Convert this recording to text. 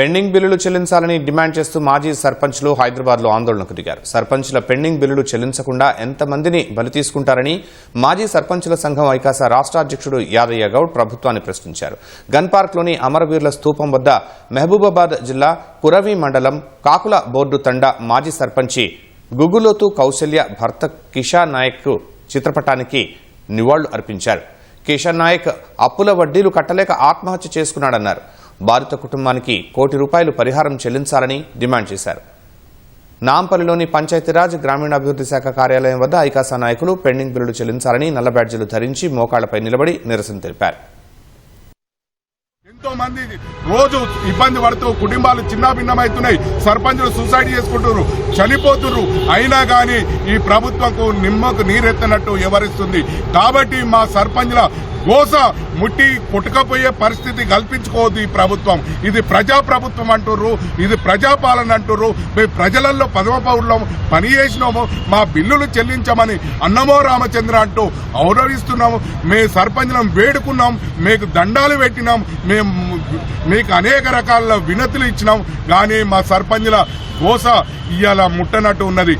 Pending బిల్లులు చెల్లించాలని demand చేస్తూ మాజీ సర్పంచ్లు హైదరాబాద్లో ఆందోళనకు దిగారు. సర్పంచ్ల పెండింగ్ బిల్లులు చెల్లించకుండా ఎంతమందిని బలి తీసుకుంటారని మాజీ సర్పంచ్ల సంఘం ఐకాస రాష్ట్ర అధ్యక్షుడు యాదయ్య గౌడ్ ప్రభుత్వాన్ని ప్రశ్నించారు. గన్ పార్క్లోని అమరవీరుల స్థూపం వద్ద మహబూబాబాద్ జిల్లా పురవి మండలం కాకుల బోర్డు తండా మాజీ సర్పంచి గుగులోతు కౌశల్య భర్త కిషాన్ నాయక్ చిత్రపటానికి నివాళులు అర్పించారు కిషన్ నాయక్ అప్పుల వడ్డీలు కట్టలేక ఆత్మహత్య చేసుకున్నాడన్నారు. బాధిత కుటుంబానికి కోటి రూపాయలు పరిహారం చెల్లించాలని డిమాండ్ చేశారు. నాంపల్లిలోని పంచాయతీరాజ్ గ్రామీణాభివృద్ధి శాఖ కార్యాలయం వద్ద ఐకాసా నాయకులు పెండింగ్ బిల్లులు చెల్లించాలని నల్ల బ్యాడ్జీలు ధరించి మోకాళ్ళపై నిలబడి నిరసన తెలిపారు. ఎంతో మంది రోజు ఇబ్బంది పడుతూ కుటుంబాలు చిన్నాభిన్నమవుతున్నాయి సర్పంచులు సూసైడ్ చేసుకుంటున్నారు. చనిపోతున్నారు. అయినా కానీ ఈ ప్రభుత్వంకు నిమ్మకు నీరెత్తనట్టు వివరిస్తుంది. కాబట్టి మా సర్పంచుల గోస ముట్టి కొట్టుకపోయే పరిస్థితి కల్పించుకోవద్దు ఈ ప్రభుత్వం. ఇది ప్రజా ప్రభుత్వం అంటుర్రు ఇది ప్రజాపాలన అంటుర్రు. మేము ప్రజలలో పదవ పౌరులం పని చేసినాము మా బిల్లులు చెల్లించమని అన్నమో రామచంద్ర అంటూ గౌరవిస్తున్నాము మేము సర్పంచులం వేడుకున్నాం మీకు దండాలు పెట్టినాం మేము మీకు అనేక రకాల వినతులు ఇచ్చినాం. కానీ మా సర్పంచుల గోస ఇవాళ ముట్టనట్టు ఉన్నది.